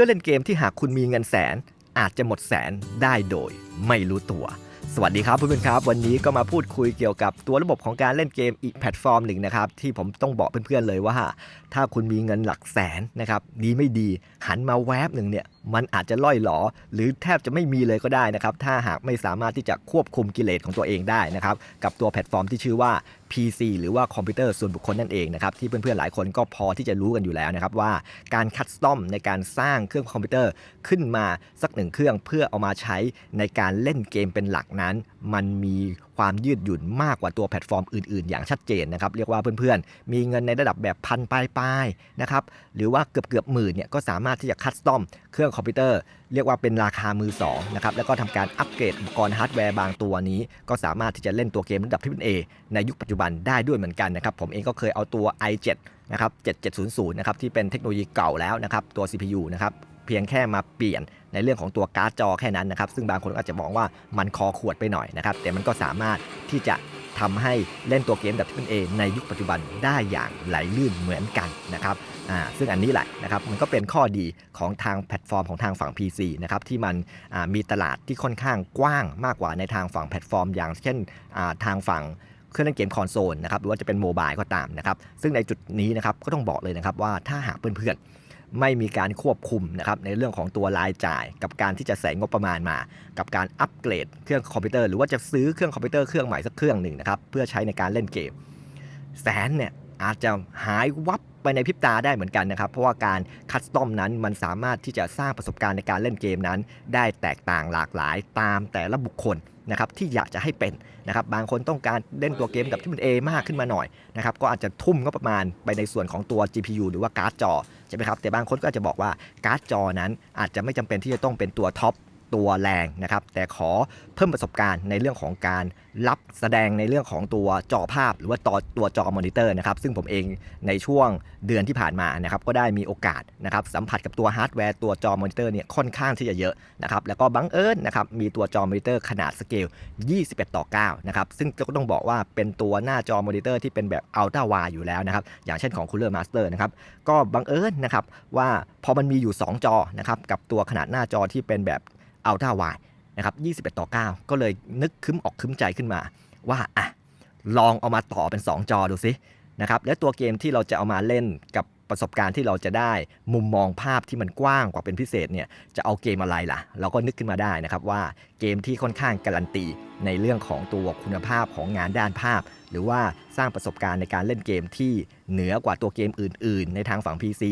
รื่องเล่นเกมที่หากคุณมีเงินแสน อาจจะหมดแสนได้โดย ไม่รู้ตัว สวัสดีครับเพื่อนๆครับ วันนี้ก็มาพูดคุยเกี่ยวกับตัวระบบของการเล่นเกมอีกแพลตฟอร์มหนึ่งนะครับ ที่ผมต้องบอกเพื่อนๆเลยว่า ถ้าคุณมีเงินหลักแสนนะครับดีไม่ดีหันมาแวบหนึ่งเนี่ยมันอาจจะล่อยหลอหรือแทบจะไม่มีเลยก็ได้นะครับ ถ้าหากไม่สามารถที่จะควบคุมกิเลสของตัวเองได้นะครับ กับตัวแพลตฟอร์มที่ชื่อว่า PC หรือว่าคอมพิวเตอร์ส่วนบุคคลนั่นเองนะครับ ที่เพื่อนๆหลายคนก็พอที่จะรู้กันอยู่แล้วนะครับ ว่าการคัดสตอมในการสร้างเครื่องคอมพิวเตอร์ขึ้นมาสักหนึ่งเครื่องเพื่อเอามาใช้ในการเล่นเกมเป็นหลักนั้น มันมีความยืดหยุ่นมากกว่าตัวแพลตฟอร์มอื่นๆ อย่างชัดเจนนะครับเรียกว่าเพื่อนๆ มีเงินในระดับแบบพันปลายๆนะครับหรือว่าเกือบเกือบหมื่นเนี่ยก็สามารถที่จะคัสตอมเครื่องคอมพิวเตอร์เรียกว่าเป็นราคามือ2นะครับแล้วก็ทำการอัปเกรดอุปกรณ์ฮาร์ดแวร์บางตัวนี้ ก็สามารถที่จะเล่นตัวเกมระดับที่เป็น A ในยุคปัจจุบันได้ด้วยเหมือนกันนะครับ ผมเองก็เคยเอาตัว i7 นะครับ7700นะครับที่เป็นเทคโนโลยีเก่าแล้วนะครับตัว CPU นะครับเพียงแค่มาเปลี่ยนในเรื่องของตัวการ์ดจอแค่นั้นนะครับ ซึ่งบางคนก็อาจจะมองว่ามันคอขวดไปหน่อยนะครับ แต่มันก็สามารถที่จะ ทำให้เล่นตัวเกมแบบที่เป็น A ในยุคปัจจุบันได้อย่างไหลลื่นเหมือนกันนะครับอ่าซึ่งอันนี้แหละนะครับมันก็เป็นข้อดีของทางแพลตฟอร์มของทางฝั่ง PC นะครับที่มันอ่ามีตลาดที่ค่อนข้างกว้างมากกว่าในทางฝั่งแพลตฟอร์ม อย่างเช่นอ่าทางฝั่งเครื่องเล่นเกมคอนโซลนะครับหรือว่าจะเป็นโมบายก็ตามนะครับซึ่งในจุดนี้นะครับก็ต้องบอกเลยนะครับว่าถ้าหากเพื่อนๆ ไม่มีการควบคุมนะครับในเรื่องของตัวรายจ่าย กับการที่จะใส่งบประมาณมา กับการอัปเกรดเครื่องคอมพิวเตอร์หรือว่าจะซื้อเครื่องคอมพิวเตอร์เครื่องใหม่สักเครื่องหนึ่งนะครับเพื่อใช้ในการเล่นเกม แสนเนี่ยอาจจะหายวับไปในพริบตาได้เหมือนกันนะครับ เพราะว่าการคัสตอมนั้นมันสามารถที่จะสร้างประสบการณ์ในการเล่นเกมนั้น ได้แตกต่างหลากหลายตามแต่ละบุคคล นะครับที่อยากจะให้เป็นนะครับบางคนต้องการเล่นตัวเกมแบบที่มัน A มากขึ้นมาหน่อยนะครับก็อาจจะทุ่มก็ประมาณไปในส่วนของตัว GPU หรือว่าการ์ดจอใช่ไหมครับแต่บางคนก็อาจจะบอกว่าการ์ดจอนั้นอาจจะไม่จำเป็นที่จะต้องเป็นตัวท็อป ตัวแรงนะครับ แต่ขอเพิ่มประสบการณ์ในเรื่องของการรับแสดงในเรื่องของตัวจอภาพ หรือว่าตัวตัวจอมอนิเตอร์นะครับ ซึ่งผมเองในช่วงเดือนที่ผ่านมานะครับก็ได้มีโอกาสนะครับสัมผัสกับตัวฮาร์ดแวร์ตัวจอมอนิเตอร์เนี่ยค่อนข้างที่จะเยอะนะครับแล้วก็บังเอิญนะครับมีตัวจอมอนิเตอร์ขนาดสเกล 21 ต่อ 9 นะครับ ซึ่งก็ต้องบอกว่าเป็นตัวหน้าจอมอนิเตอร์ที่เป็นแบบอัลตร้าไวอยู่แล้วนะครับอย่างเช่นของ Cooler Master นะครับก็บังเอิญนะครับว่าพอมันมีอยู่ 2 จอนะครับกับตัวขนาดหน้าจอที่เป็นแบบ อัลตร้าไวนะครับ21 ต่อ 9 ก็เลยนึกคึ้มออกคึ้มใจขึ้นมา ว่าอะลองเอามาต่อเป็น 2 จอดูสินะครับและตัวเกมที่เราจะเอามาเล่นกับประสบการณ์ที่เราจะได้มุมมองภาพที่มันกว้างกว่าเป็นพิเศษเนี่ยจะเอาเกมอะไรล่ะ เราก็นึกขึ้นมาได้นะครับว่าเกมที่ค่อนข้างการันตีในเรื่องของตัวคุณภาพของงานด้านภาพ หรือว่าสร้างประสบการณ์ในการเล่นเกมที่เหนือกว่าตัวเกมอื่น ๆ ในทางฝั่ง PC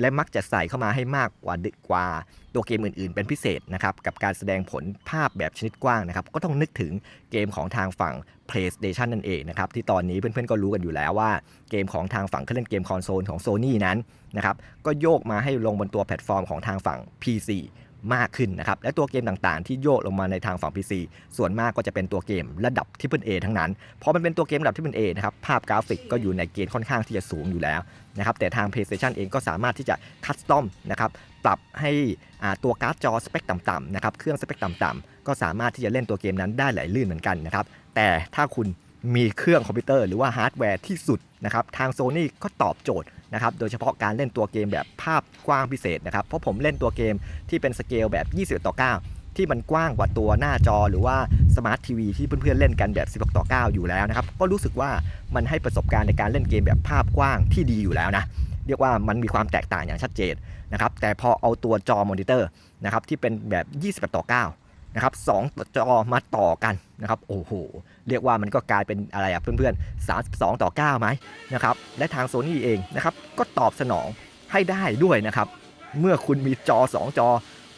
และมักจะใส่เข้ามาให้มากกว่าดึกกว่าตัวเกมอื่น ๆ เป็นพิเศษนะครับกับการแสดงผลภาพแบบชนิดกว้างนะครับก็ต้องนึกถึงเกมของทางฝั่ง PlayStation นั่นเองนะครับที่ตอนนี้เพื่อนๆก็รู้กันอยู่แล้วว่า เกมของทางฝั่งเครื่องเล่นเกมคอนโซลของ Sony นั้นนะครับก็โยกมาให้ลงบนตัวแพลตฟอร์มของทางฝั่ง PC มากขึ้นนะครับ และตัวเกมต่างๆ ที่โยกลงมาในทางฝั่ง PC ส่วนมากก็จะเป็นตัวเกมระดับที่เป็น A ทั้งนั้นพอมันเป็นตัวเกมระดับที่เป็น A นะครับ ภาพกราฟิกก็อยู่ในเกณฑ์ค่อนข้างที่จะสูงอยู่แล้วนะครับ แต่ทาง PlayStation เองก็สามารถที่จะคัสตอมนะครับปรับให้ตัวการ์ดจอสเปคต่ำๆนะครับ เครื่องสเปคต่ำๆก็สามารถที่จะเล่นตัวเกมนั้นได้ไหลลื่นเหมือนกันนะครับ แต่ถ้าคุณมีเครื่องคอมพิวเตอร์หรือว่าฮาร์ดแวร์ที่สุดนะครับ ทาง Sony ก็ตอบโจทย์ นะครับโดยเฉพาะการเล่นตัวเกมแบบภาพกว้างพิเศษนะครับเพราะผมเล่นตัวเกมที่เป็นสเกลแบบ21ต่อ9 ที่มันกว้างกว่าตัวหน้าจอหรือว่าสมาร์ททีวีที่เพื่อนๆเล่นกันแบบ 16ต่อ9 อยู่แล้วนะครับก็รู้สึกว่ามันให้ประสบการณ์ในการเล่นเกมแบบภาพกว้างที่ดีอยู่แล้วนะเรียกว่ามันมีความแตกต่างอย่างชัดเจนนะครับแต่พอเอาตัวจอมอนิเตอร์นะครับที่เป็นแบบ21ต่อ9 นะครับสองจอมาต่อกันนะครับโอ้โหเรียกว่ามันก็กลายเป็นอะไรอะเพื่อนๆ 32 ต่อ 9 ไหมนะครับและทางโซนี่เองนะครับก็ตอบสนองให้ได้ด้วยนะครับ เมื่อคุณมีจอ 2 จอ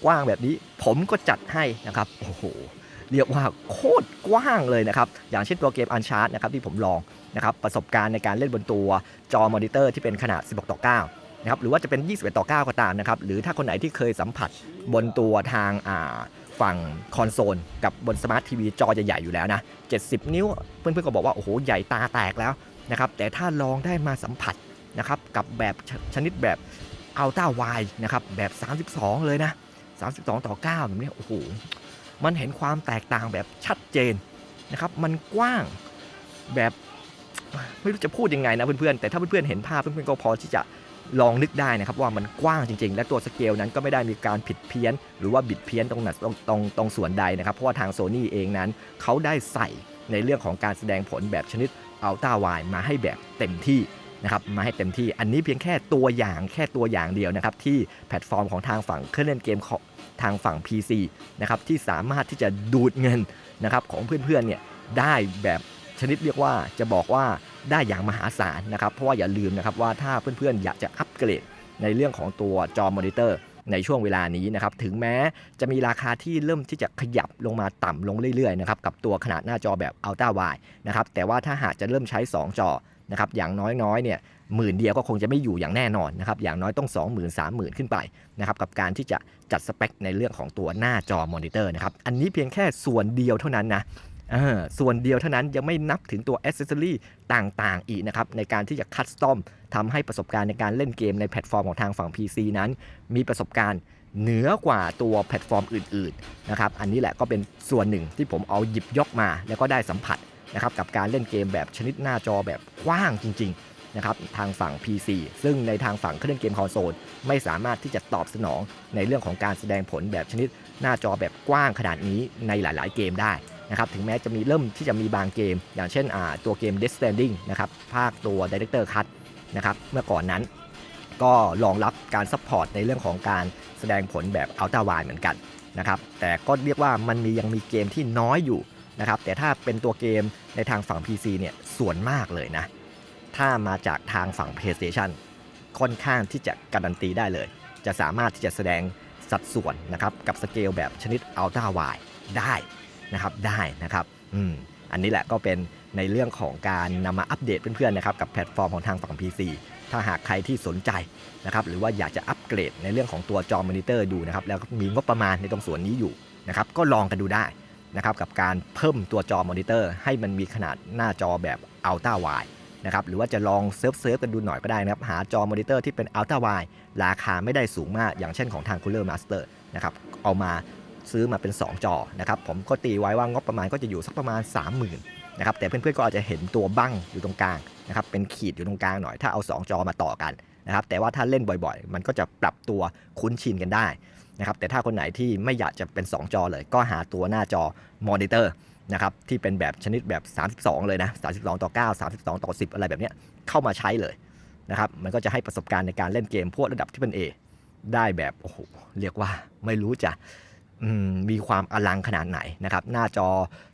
กว้างแบบนี้ ผมก็จัดให้นะครับโอ้โหเรียกว่าโคตรกว้างเลยนะครับ อย่างเช่นตัวเกม Uncharted นะครับที่ผมลองนะครับประสบการณ์ในการเล่นบนตัวจอมอนิเตอร์ที่เป็นขนาด 16 ต่อ 9 นะครับหรือว่าจะเป็น 21 ต่อ 9 ก็ตามนะครับ หรือถ้าคนไหนที่เคยสัมผัสบนตัวทางอ่า ฝั่งคอนโซลกับบนสมาร์ททีวีจอใหญ่ๆอยู่แล้วนะ 70 นิ้ว เพื่อนๆก็บอกว่าโอ้โหใหญ่ตาแตกแล้วนะครับแต่ถ้าลองได้มาสัมผัสนะครับกับแบบชชนิดแบบอัลต้าไวนะครับแบบ 32 เลยนะ 32 ต่อ9แบบนี้โอ้โหมันเห็นความแตกต่างแบบชัดเจนนะครับมันกว้างแบบไม่รู้จะพูดยังไงนะเพื่อนๆแต่ถ้าเพื่อนๆเห็นภาพเพื่อนๆก็พอที่จะ ลองนึกได้นะครับว่ามันกว้างจริง ๆ และตัวสเกลนั้นก็ไม่ได้มีการผิดเพี้ยน หรือว่าบิดเพี้ยนตรงไหนตรงตรงตรงส่วนใดนะครับเพราะว่าทางโซ n y เองนั้นเขาได้ใส่ในเรื่องของการแสดงผลแบบชนิดอัลต a าไวมาให้แบบเต็มที่นะครับมาให้เต็มที่อันนี้เพียงแค่ตัวอย่างแค่ตัวอย่างเดียวนะครับที่แพลตฟอร์มของทางฝั่งเครื่องเล่นเกมของทางฝั่ง PC นะครับที่สามารถที่จะดูดเงินนะครับของเพื่อนๆเนี่ยได้แบบชนิดเรียกว่าจะบอกว่า ได้อย่างมหาศาลนะครับ เพราะว่าอย่าลืมนะครับว่าถ้าเพื่อนๆอยากจะอัปเกรดในเรื่องของตัวจอมอนิเตอร์ในช่วงเวลานี้นะครับถึงแม้จะมีราคาที่เริ่มที่จะขยับลงมาต่ำลงเรื่อยๆนะครับกับตัวขนาดหน้าจอแบบ Ultra Wide นะครับแต่ว่าถ้าหากจะเริ่มใช้ 2 จอนะครับอย่างน้อยๆเนี่ยหมื่นเดียวก็คงจะไม่อยู่อย่างแน่นอนนะครับอย่างน้อยต้อง 20,000 30,000 ขึ้นไปนะครับกับการที่จะจัดสเปคในเรื่องของตัวหน้าจอมอนิเตอร์นะครับอันนี้เพียงแค่ส่วนเดียวเท่านั้นนะ ส่วนเดียวเท่านั้นยังไม่นับถึงตัวอ c เซสซอรี่ต่างๆ อีกนะครับ ในการที่จะคัสตอมทำให้ประสบการณ์ในการเล่นเกมในแพลตฟอร์มของทางฝั่ง PC นั้น มีประสบการณ์เหนือกว่าตัวแพลตฟอร์มอื่นๆนะครับอันนี้แหละก็เป็นส่วนหนึ่งที่ผมเอาหยิบยกมา แล้วก็ได้สัมผัสนะครับกับการเล่นเกมแบบชนิดหน้าจอแบบกว้างจริงๆนะครับทางฝั่ง PC ซึ่งในทางฝั่งเครื่องเล่นเกมคอนโซลไม่สามารถที่จะตอบสนองในเรื่องของการแสดงผลแบบชนิดหน้าจอแบบกว้างขนาดนี้ในหลาย ๆ เกมได้ นะครับถึงแม้จะมีเริ่มที่จะมีบางเกม อย่างเช่นตัวเกม Death Stranding นะครับภาคตัว Director Cut นะครับเมื่อก่อนนั้นก็รองรับการซัพพอร์ตในเรื่องของการแสดงผลแบบ Ultra Wide เหมือนกันนะครับแต่ก็เรียกว่ามันมียังมีเกมที่น้อยอยู่นะครับแต่ถ้าเป็นตัวเกมในทางฝั่ง PC เนี่ยส่วนมากเลยนะ ถ้ามาจากทางฝั่ง PlayStation ค่อนข้างที่จะการันตีได้เลย จะสามารถที่จะแสดงสัดส่วนนะครับกับสเกลแบบชนิด Ultra Wide ได้ นะครับได้นะครับอืมอันนี้แหละก็เป็นในเรื่องของการนำมาอัปเดตเพื่อนๆนะครับกับแพลตฟอร์มของทางฝั่ง PC ถ้าหากใครที่สนใจนะครับหรือว่าอยากจะอัปเกรดในเรื่องของตัวจอมอนิเตอร์ดูนะครับแล้วก็มีงบประมาณในตรงส่วนนี้อยู่นะครับก็ลองกันดูได้นะครับกับการเพิ่มตัวจอมอนิเตอร์ ให้มันมีขนาดหน้าจอแบบ Ultra Wide นะครับหรือว่าจะลองเซิร์ฟเซิร์ฟกันดูหน่อยก็ได้นะครับ หาจอมอนิเตอร์ที่เป็น Ultra Wide ราคาไม่ได้สูงมากอย่างเช่นของทาง Cooler Master นะครับเอามา ซื้อมาเป็น 2 จอนะครับผมก็ตีไว้ว่างบประมาณก็จะอยู่สักประมาณ 30,000นะครับแต่เพื่อนๆก็อาจจะเห็นตัวบั้งอยู่ตรงกลางนะครับเป็นขีดอยู่ตรงกลางหน่อยถ้าเอา 2 จอมาต่อกันนะครับแต่ว่าถ้าเล่นบ่อยๆ มันก็จะปรับตัวคุ้นชินกันได้นะครับแต่ถ้าคนไหนที่ไม่อยากจะเป็น 2 จอเลย ก็หาตัวหน้าจอมอนิเตอร์นะครับที่เป็นแบบชนิดแบบ 32 เลยนะ 32 ต่อ 9 32 ต่อ 10 อะไรแบบเนี้ยเข้ามาใช้เลยนะครับมันก็จะให้ประสบการณ์ในการเล่นเกมพวกระดับที่เป็น A ได้แบบโอ้โหเรียกว่าไม่รู้จะ มมีความอลังขนาดไหนนะครับหน้าจอ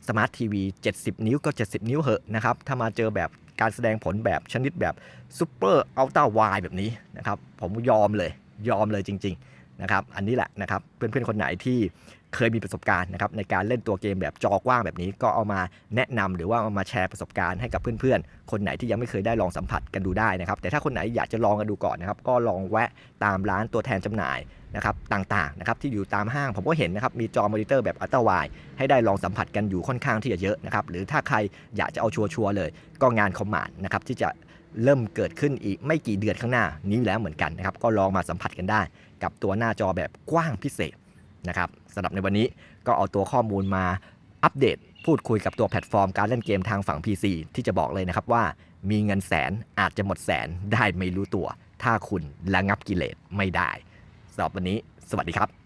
สมาร์ททีวี70 นิ้วก็ 70 นิ้วเหอะนะครับถ้ามาเจอแบบการแสดงผลแบบชนิดแบบซูเปอร์อัลตร้าไวแบบนี้นะครับผมยอมเลยยอมเลยจริง ๆ นะครับอันนี้แหละนะครับเพื่อนๆคนไหนที่เคยมีประสบการณ์นะครับในการเล่นตัวเกมแบบจอกว้างแบบนี้ก็เอามาแนะนำหรือว่าเอามาแชร์ประสบการณ์ให้กับเพื่อนๆ คนไหนที่ยังไม่เคยได้ลองสัมผัสกันดูได้นะครับ แต่ถ้าคนไหนอยากจะลองกันดูก่อนนะครับ ก็ลองแวะตามร้านตัวแทนจำหน่ายนะครับต่างๆนะครับที่อยู่ตามห้างผมก็เห็นนะครับมีจอมอนิเตอร์แบบอัลตร้าไวให้ได้ลองสัมผัสกันอยู่ค่อนข้างที่จะเยอะนะครับหรือถ้าใครอยากจะเอาชัวร์ๆเลย ก็งานคอมมานด์นะครับที่จะเริ่มเกิดขึ้นอีกไม่กี่เดือนข้างหน้านี้แล้วเหมือนกันนะครับก็ลองมาสัมผัสกันได้ กับตัวหน้าจอแบบกว้างพิเศษนะครับสำหรับในวันนี้ก็เอาตัวข้อมูลมาอัปเดต พูดคุยกับตัวแพลตฟอร์มการเล่นเกมทางฝั่ง PC ที่จะบอกเลยนะครับว่ามีเงินแสนอาจจะหมดแสนได้ไม่รู้ตัว ถ้าคุณระงับกิเลสไม่ได้สำหรับวันนี้ สวัสดีครับ